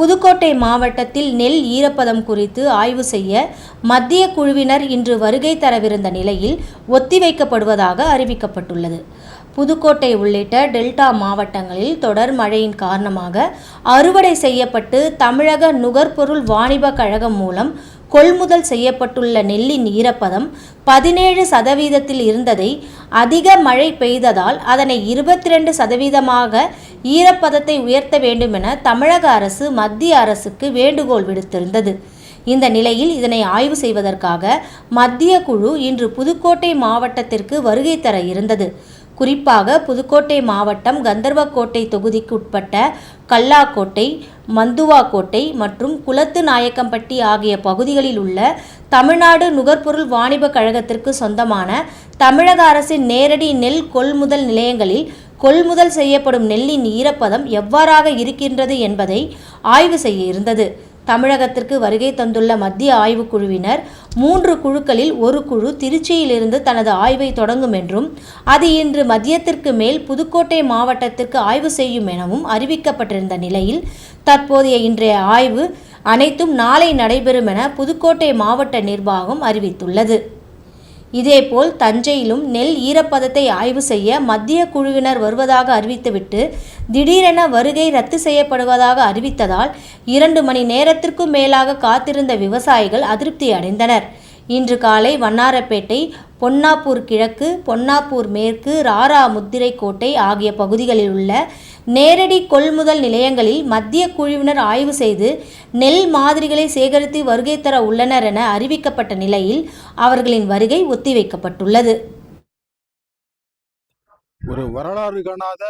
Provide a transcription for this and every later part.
புதுக்கோட்டை மாவட்டத்தில் நெல் ஈரப்பதம் குறித்து ஆய்வு செய்ய மத்திய குழுவினர் இன்று வருகை தரவிருந்த நிலையில் ஒத்திவைக்கப்படுவதாக அறிவிக்கப்பட்டுள்ளது. புதுக்கோட்டை உள்ளிட்ட டெல்டா மாவட்டங்களில் தொடர் மழையின் காரணமாக அறுவடை செய்யப்பட்டு தமிழக நுகர்பொருள் வாணிப கழகம் மூலம் கொள்முதல் செய்யப்பட்டுள்ள நெல்லின் ஈரப்பதம் பதினேழு சதவீதத்தில் இருந்ததை அதிக மழை பெய்ததால் அதனை இருபத்தி ரெண்டு சதவீதமாக ஈரப்பதத்தை உயர்த்த வேண்டுமென தமிழக அரசு மத்திய அரசுக்கு வேண்டுகோள் விடுத்திருந்தது. இந்த நிலையில் இதனை ஆய்வு செய்வதற்காக மத்திய குழு இன்று புதுக்கோட்டை மாவட்டத்திற்கு வருகை தர இருந்தது. குறிப்பாக புதுக்கோட்டை மாவட்டம் கந்தர்வக்கோட்டை தொகுதிக்கு உட்பட்ட கல்லாக்கோட்டை மந்துவாக்கோட்டை மற்றும் குளத்து நாயக்கம்பட்டி ஆகிய பகுதிகளில் உள்ள தமிழ்நாடு நுகர்பொருள் வாணிப கழகத்திற்கு சொந்தமான தமிழக அரசின் நேரடி நெல் கொள்முதல் நிலையங்களில் கொள்முதல் செய்யப்படும் நெல்லின் ஈரப்பதம் எவ்வாறாக இருக்கின்றது என்பதை ஆய்வு செய்ய இருந்தது. தமிழகத்திற்கு வருகை தந்துள்ள மத்திய ஆய்வுக்குழுவினர் மூன்று குழுக்களில் ஒரு குழு திருச்சியிலிருந்து தனது ஆய்வை தொடங்கும் என்றும் அது இன்று மதியத்திற்கு மேல் புதுக்கோட்டை மாவட்டத்திற்கு ஆய்வு செய்யும் எனவும் அறிவிக்கப்பட்டிருந்த நிலையில் தற்போதைய இன்றைய ஆய்வு அனைத்தும் நாளை நடைபெறும் என புதுக்கோட்டை மாவட்ட நிர்வாகம் அறிவித்துள்ளது. இதேபோல் தஞ்சையிலும் நெல் ஈரப்பதத்தை ஆய்வு செய்ய மத்திய குழுவினர் வருவதாக அறிவித்துவிட்டு திடீரென வருகை ரத்து செய்யப்படுவதாக அறிவித்ததால் இரண்டு மணி நேரத்திற்கும் மேலாக காத்திருந்த விவசாயிகள் அதிருப்தி அடைந்தனர். இன்று காலை வண்ணாரப்பேட்டை பொன்னாப்பூர் கிழக்கு பொன்னாப்பூர் மேற்கு ராரா முத்திரைக்கோட்டை ஆகிய பகுதிகளில் உள்ள நேரடி கொள்முதல் நிலையங்களில் மத்திய குழுவினர் ஆய்வு செய்து நெல் மாதிரிகளை சேகரித்து வருகை தர உள்ளனர் என அறிவிக்கப்பட்ட நிலையில் அவர்களின் வருகை ஒத்திவைக்கப்பட்டுள்ளது. ஒரு வரலாறு காணாத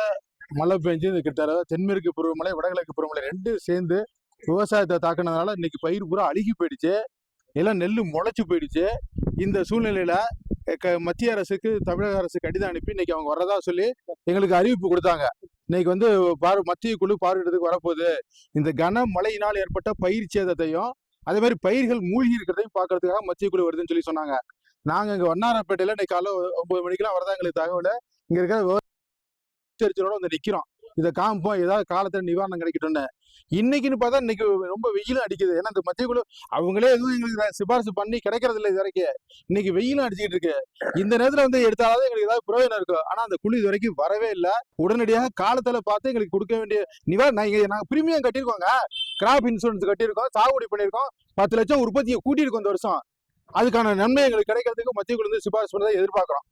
மழை பெஞ்சு இந்த கிட்ட தென்மேற்கு பருவமழை வடகிழக்கு பருவமழை ரெண்டும் சேர்ந்து விவசாயத்தை தாக்குனதுனால இன்னைக்கு பயிர் பூரா அழுகி போயிடுச்சு. எல்லாம் நெல் முளைச்சு போயிடுச்சு. இந்த சூழ்நிலையில க- மத்திய அரசுக்கு தமிழக அரசு கடிதம் அனுப்பி இன்னைக்கு அவங்க வர்றதா சொல்லி எங்களுக்கு அறிவிப்பு கொடுத்தாங்க. இன்னைக்கு வந்து பார் மத்திய குழு பார்வையிடத்துக்கு வரப்போகுது. இந்த கன மழையினால் ஏற்பட்ட பயிர் சேதத்தையும் அதே மாதிரி பயிர்கள் மூழ்கி இருக்கிறதையும் பார்க்கறதுக்காக மத்திய குழு வருதுன்னு சொல்லி சொன்னாங்க. நாங்க இங்க வண்ணாரப்பேட்டையில இன்னைக்கு காலைல ஒன்பது மணிக்கெல்லாம் வரதா எங்களுக்கு தகவல் இங்க இருக்கிற விவசாயிகளோட வந்து நிக்கிறோம். இதை காமிப்போம் ஏதாவது காலத்தில் நிவாரணம் கிடைக்கட்டும்னு. இன்னைக்குன்னு பார்த்தா இன்னைக்கு ரொம்ப வெயிலும் அடிக்குது. ஏன்னா இந்த மத்திய குழு அவங்களே எதுவும் எங்களுக்கு சிபாரிசு பண்ணி கிடைக்கிறது இல்லை இது வரைக்கும். இன்னைக்கு வெயிலும் அடிச்சுக்கிட்டு இருக்கு. இந்த நேரத்துல வந்து எடுத்தாலும் எங்களுக்கு ஏதாவது பிரயோஜனம் இருக்கும். ஆனால் அந்த குழு இது வரைக்கும் வரவே இல்லை. உடனடியாக காலத்தில் பார்த்து எங்களுக்கு கொடுக்க வேண்டிய நிவாரணம் நாங்கள் பிரீமியம் கட்டியிருக்கோங்க. கிராப் இன்சூரன்ஸ் கட்டியிருக்கோம். சாகுபடி பண்ணியிருக்கோம். பத்து லட்சம் உற்பத்தியை கூட்டியிருக்கோம் இந்த வருஷம். அதுக்கான நன்மை எங்களுக்கு கிடைக்கிறதுக்கு மத்திய குழு வந்து சிபாரிசு பண்ணதை எதிர்பார்க்கிறோம்.